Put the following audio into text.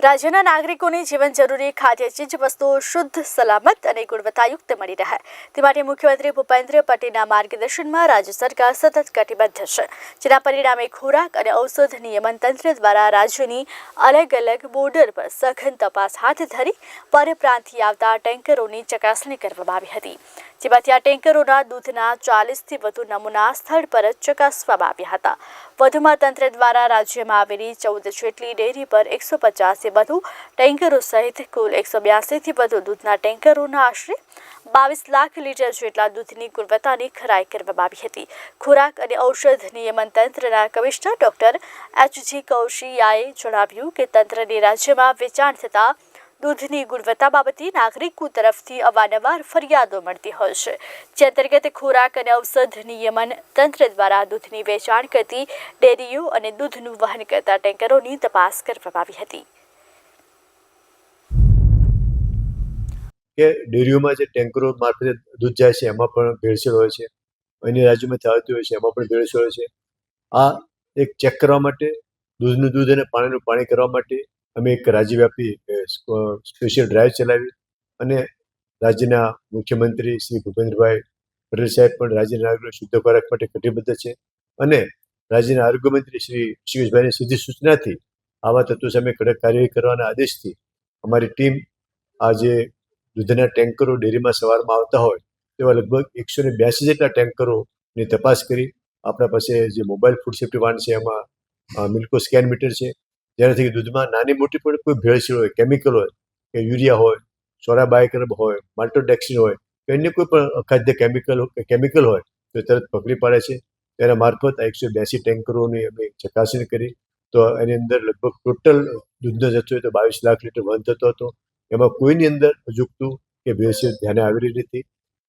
રાજ્યના નાગરિકોને જીવન જરૂરી ખાદ્ય ચીજ વસ્તુઓ શુદ્ધ, સલામત અને ગુણવત્તાયુક્ત મળી રહે. તે માટે મુખ્યમંત્રી ભૂપેન્દ્ર પટેલના માર્ગદર્શનમાં રાજ્ય સરકાર સતત કટિબદ્ધ છે. જેના પરિણામે ખોરાક અને ઔષધ નિયમન તંત્ર દ્વારા રાજ્યની અલગ અલગ બોર્ડર પર સઘન તપાસ હાથ ધરી પરપ્રાંતથી આવતા ટેન્કરોની ચકાસણી કરવામાં આવી હતી. જેમાંથી આ ટેન્કરોના દૂધના ચાલીસથી વધુ નમૂના સ્થળ પર જ ચકાસવામાં આવ્યા હતા. વધુમાં તંત્ર દ્વારા રાજ્યમાં આવેલી ચૌદ જેટલી ડેરી પર એકસો પચાસથી વધુ ટેન્કરો સહિત કુલ એકસો બ્યાસીથી વધુ દૂધના ટેન્કરોના આશરે બાવીસ લાખ લીટર જેટલા દૂધની ગુણવત્તાની ખરાઈ કરવામાં આવી હતી. ખોરાક અને ઔષધ નિયમન તંત્રના કમિશનર ડોક્ટર એચ જી કૌશિયાએ જણાવ્યું કે તંત્રને રાજ્યમાં વેચાણ થતા દૂધની ગુણવત્તા બાબતે નાગરિકો તરફથી અવારનવાર ફરિયાદો મળતી હોય છે. જે અંતર્ગત ખોરાક અને ઔષધ નિયમન તંત્ર દ્વારા દૂધની વેચાણ કરતી ડેરીઓ અને દૂધનું વહન કરતા ટેન્કરોની તપાસ કરવામાં આવી હતી. કે ડેરીઓમાં જે ટેન્કરો મારફતે દૂધ જાય છે, એમાં પણ ભેળસેળ હોય છે. અન્ય રાજ્યોમાં થતી હોય છે, એમાં પણ ભેળસેળ હોય છે. આ એક ચેક કરવા માટે, દૂધનું દૂધ અને પાણીનું પાણી કરવા માટે અમે એક રાજ્યવ્યાપી સ્પેશિયલ ડ્રાઈવ ચલાવી અને રાજ્યના મુખ્યમંત્રી શ્રી ભૂપેન્દ્રભાઈ પટેલ સાહેબ પણ રાજ્યના નાગરિકો શુદ્ધ ખોરાક માટે કટિબદ્ધ છે અને રાજ્યના આરોગ્ય મંત્રી શ્રી પિયુષભાઈની સીધી સૂચનાથી આવા તત્વો સામે કડક કાર્યવાહી કરવાના આદેશથી અમારી ટીમ આજે દૂધના ટેન્કરો ડેરીમાં સવારમાં આવતા હોય તેવા લગભગ એકસો ને બ્યાસી જેટલા ટેન્કરોની તપાસ કરી. આપણા પાસે જે મોબાઈલ ફૂડ સેફ્ટી વાન છે એમાં મિલ્કો સ્કેન મીટર છે. જેનાથી દૂધમાં નાની મોટી પણ કોઈ ભેળસેળ હોય કેમિકલ હોય, કે યુરિયા હોય, સોરા બાયકરબ હોય માલ્ટોડેક્સિન હોય, કે અન્ય કોઈ પણ અખાદ્ય કેમિકલ કેમિકલ હોય, તો તરત પકડી પાડે છે. તેના મારફત આ એકસો બ્યાસી ટેન્કરોની અમે ચકાસણી કરી. તો એની અંદર લગભગ ટોટલ દૂધનો જથ્થો તો બાવીસ લાખ લીટર વહન થતો હતો. એમાં કોઈની અંદર અજુકતું કે ભેળસેળ ધ્યાને આવી રહી નથી.